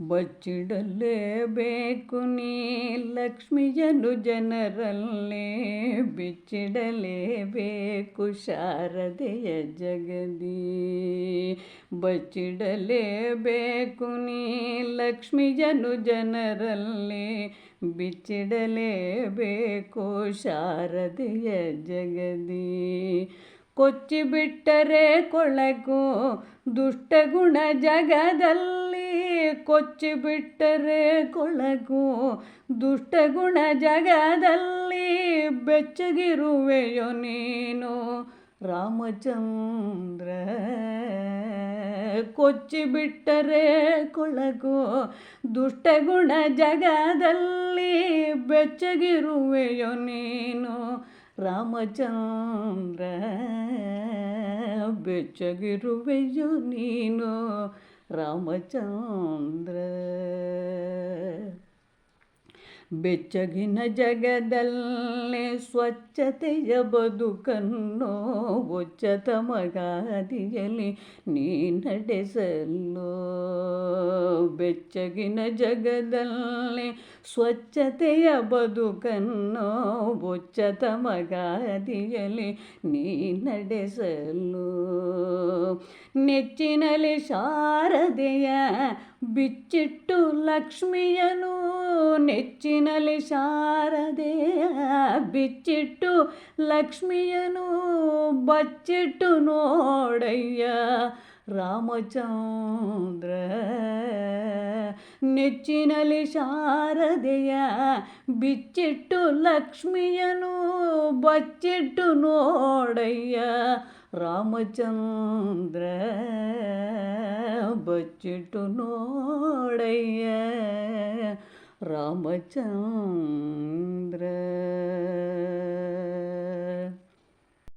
ಬಚ್ಚಿಡಲೇಬೇಕು ನೀ ಲಕ್ಷ್ಮಿಯನು ಜನರಲ್ಲೇ ಬಿಚ್ಚಿಡಲೇಬೇಕು ಶಾರದೆಯ ಜಗದಿ. ಬಚ್ಚಿಡಲೇಬೇಕು ನೀ ಲಕ್ಷ್ಮಿಯನು ಜನರಲ್ಲೇ ಬಿಚ್ಚಿಡಲೇಬೇಕು ಶಾರದೆಯ ಜಗದಿ. ಕೊಚ್ಚಿಬಿಟ್ಟರೆ ಕೊಳಕು ದುಷ್ಟಗುಣ ಜಗದಲ್ಲಿ. ಕೊಚ್ಚಿಬಿಟ್ಟರೆ ಕೊಳಕು ದುಷ್ಟಗುಣ ಜಗದಲ್ಲಿ. ಬೆಚ್ಚಗಿರುವೆಯೋ ನೀನು ರಾಮಚಂದ್ರ. ಕೊಚ್ಚಿಬಿಟ್ಟರೆ ಕೊಳಕು ದುಷ್ಟಗುಣ ಜಗದಲ್ಲಿ. ಬೆಚ್ಚಗಿರುವೆಯೋ ನೀನು ರಾಮಚಂದ್ರ ಬೆಚ್ಚಗಿರುವೆಯೋ ನೀನು ರಾಮಚಂದ್ರ ಬೆಚ್ಚಗಿನ ಜಗದಲ್ಲೇ ಸ್ವಚ್ಛತೆಯ ಬದುಕನ್ನು ಒಚ್ಚತ ಮಗಾದಿಯಲ್ಲಿ ನೀ ನಡೆಸಲು. ಬೆಚ್ಚಗಿನ ಜಗದಲ್ಲೇ ಸ್ವಚ್ಛತೆಯ ಬದುಕನ್ನು ಒಚ್ಚತ ಮಗಾದಿಯಲ್ಲಿ ನೀ ನಡೆಸಲು. ನೆಚ್ಚಿನಲ್ಲಿ ಶಾರದೆಯ ಬಿಚ್ಚಿಟ್ಟು ಲಕ್ಷ್ಮಿಯನು ನೆಚ್ಚಿನಲಿ ಶಾರದೆಯ ಬಿಚ್ಚಿಟ್ಟು ಲಕ್ಷ್ಮಿಯನು ಬಚ್ಚಿಟ್ಟು ನೋಡಯ್ಯ ರಾಮಚಂದ್ರ. ನೆಚ್ಚಿನಲಿ ಶಾರದೆಯ ಬಿಚ್ಚಿಟ್ಟು ಲಕ್ಷ್ಮಿಯನು ಬಚ್ಚಿಟ್ಟು ನೋಡಯ್ಯ ರಾಮಚಂದ್ರ. ಬಚ್ಚಿಟ್ಟು ನೋಡಯ್ಯ ರಾಮಚಂದ್ರ